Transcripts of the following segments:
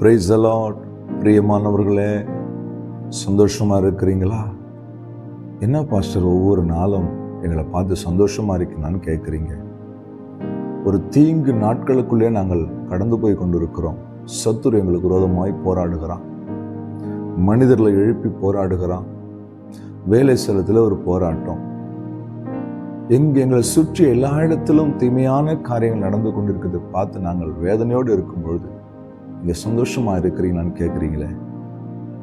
Price allot பிரியமானவர்களே சந்தோஷமாக இருக்கிறீங்களா? என்ன பாஸ்டர் ஒவ்வொரு நாளும் எங்களை பார்த்து சந்தோஷமாக இருக்கணும்னு கேட்குறீங்க ஒரு தீங்கு நாட்களுக்குள்ளே நாங்கள் கடந்து போய் கொண்டிருக்கிறோம். சத்துரு எங்களுக்கு விரோதமாய் போராடுகிறான். மனிதர்களை எழுப்பி போராடுகிறான். வேலை ஸ்தலத்தில் ஒரு போராட்டம். எங்க எங்களை சுற்றி எல்லா இடத்திலும் தீமையான காரியங்கள் நடந்து கொண்டிருக்கிறது பார்த்து நாங்கள் வேதனையோடு இருக்கும் பொழுது இங்க சந்தோஷமா இருக்கிறீங்களான்னு கேட்குறீங்களே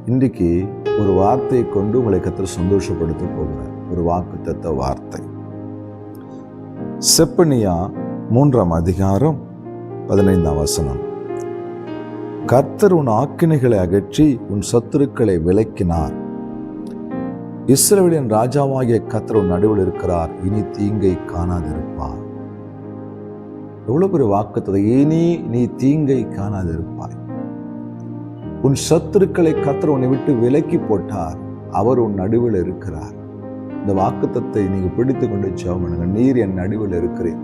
இன்றைக்கு ஒரு வார்த்தையை கொண்டு உங்களை கத்திர சந்தோஷப்படுத்த போகிறார். ஒரு வாக்குத்தத்த வார்த்தை. செப்பனியா மூன்றாம் அதிகாரம் பதினைந்தாம் வசனம். கர்த்தர் உன் ஆக்கினைகளை அகற்றி உன் சத்துருக்களை விலக்கினார். இஸ்ரேலின் ராஜாவாகிய கர்த்தர் உன் நடுவில் இருக்கிறார். இனி தீங்கை காணாதிருப்பார். எவ்வளோ பெரிய வாக்குத்ததை இனி நீ தீங்கை காணாதிருப்பாய் உன் சத்துருக்களை கத்தர் உன்னை விட்டு விலக்கி போட்டார். அவர் உன் நடுவில் இருக்கிறார். இந்த வாக்குத்தத்தை நீங்கள் பிடித்து கொண்டு ஜெபம் பண்ணுங்க. நீர் என் நடுவில் இருக்கிறேன்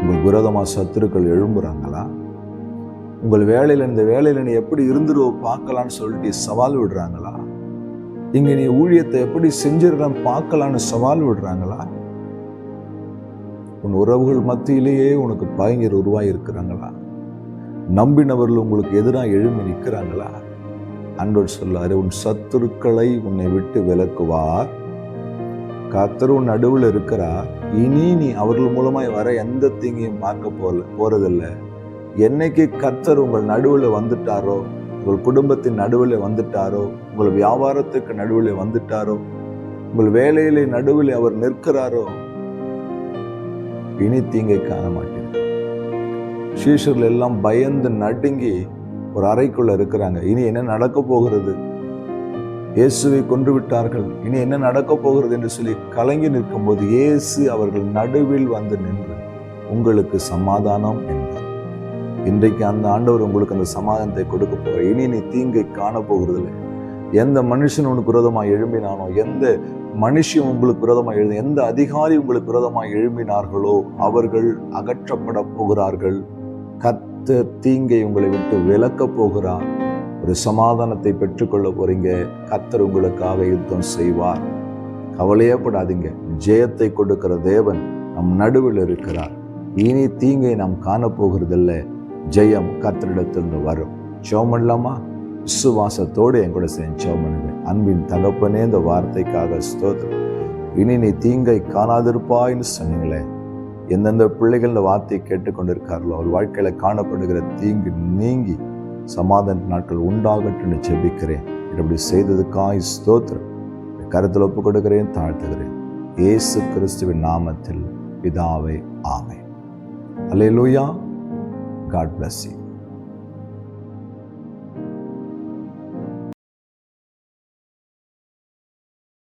உங்கள் விரோதமாக சத்துருக்கள் எழும்புறாங்களா? உங்கள் வேலையில் இந்த வேலையில் நீ எப்படி இருந்துருவோ பார்க்கலான்னு சொல்லிட்டு சவால் விடுறாங்களா? இங்கே நீ ஊழியத்தை எப்படி செஞ்சிடலாம் பார்க்கலான்னு சவால் விடுறாங்களா? உன் உறவுகள் மத்தியிலேயே உனக்கு பயங்கர் உருவாகி இருக்கிறாங்களா? நம்பினவர்கள் உங்களுக்கு எதிராக எழும்பி நிற்கிறாங்களா? அன்பர் சொல்லாரு உன் சத்துருக்களை உன்னை விட்டு விலக்குவார் கத்தர் உன் நடுவில் இருக்கிறார் இனி நீ அவர்கள் மூலமாய் வர எந்த தீங்கையும் பார்க்க போல போறதில்லை. என்னைக்கு கத்தர் உங்கள் நடுவில் வந்துட்டாரோ உங்கள் குடும்பத்தின் நடுவில் வந்துட்டாரோ உங்கள் வியாபாரத்துக்கு நடுவில் வந்துட்டாரோ உங்கள் வேலையிலே நடுவில் அவர் நிற்கிறாரோ இனி தீங்கை காண மாட்டேன் சீஷர்கள் எல்லாம் பயந்து நடுங்கி ஒரு அறைக்குள்ள இருக்கிறாங்க. இனி என்ன நடக்க போகிறது? இயேசுவை கொன்று விட்டார்கள். இனி என்ன நடக்க போகிறது என்று சொல்லி கலங்கி நிற்கும் போது இயேசு அவர்கள் நடுவில் வந்து நின்று உங்களுக்கு சமாதானம் என்றார். இன்றைக்கு அந்த ஆண்டவர் உங்களுக்கு அந்த சமாதானத்தை கொடுக்க போகிறார். இனி நீ தீங்கை காண போகிறதில்லை. எந்த மனுஷன் உனக்கு விரோதமாக எழும்பினானோ எந்த மனுஷன் உங்களுக்கு விரோதமாக எழுதி எந்த அதிகாரி உங்களுக்கு விரோதமாக எழும்பினார்களோ அவர்கள் அகற்றப்பட போகிறார்கள். கத்த தீங்கை உங்களை விட்டு விளக்கப் போகிறார். ஒரு சமாதானத்தை பெற்றுக்கொள்ள போறீங்க. கத்தர் உங்களுக்காக யுத்தம் செய்வார். கவலையப்படாதீங்க. ஜெயத்தை கொடுக்கிற தேவன் நம் நடுவில் இருக்கிறார். இனி தீங்கை நாம் காணப்போகிறதில்லை ஜெயம் கத்தரிடத்திலிருந்து வரும். ஜெபம் பண்ணலாமா விசுவாசத்தோடு என் கூட செஞ்சோம் அன்பின் தகப்பனே இந்த வார்த்தைக்காக ஸ்தோத்திரம். இனி நீ தீங்கை காணாதிருப்பாயின்னு சொன்னீங்களே. எந்தெந்த பிள்ளைகள் இந்த வார்த்தையை கேட்டுக்கொண்டிருக்கார்களோ அவர் வாழ்க்கையில் காணப்படுகிற தீங்கு நீங்கி சமாதான நாட்கள் உண்டாகட்டும்னு ஜெபிக்கிறேன். இப்படி செய்ததுக்காய் ஸ்தோத்திரம். கருத்தில் ஒப்பு கொடுக்கிறேன் தாழ்த்துகிறேன். இயேசு கிறிஸ்துவின் நாமத்தில் பிதாவே ஆமை அல்லேலூயா காட் பிளஸ் யூ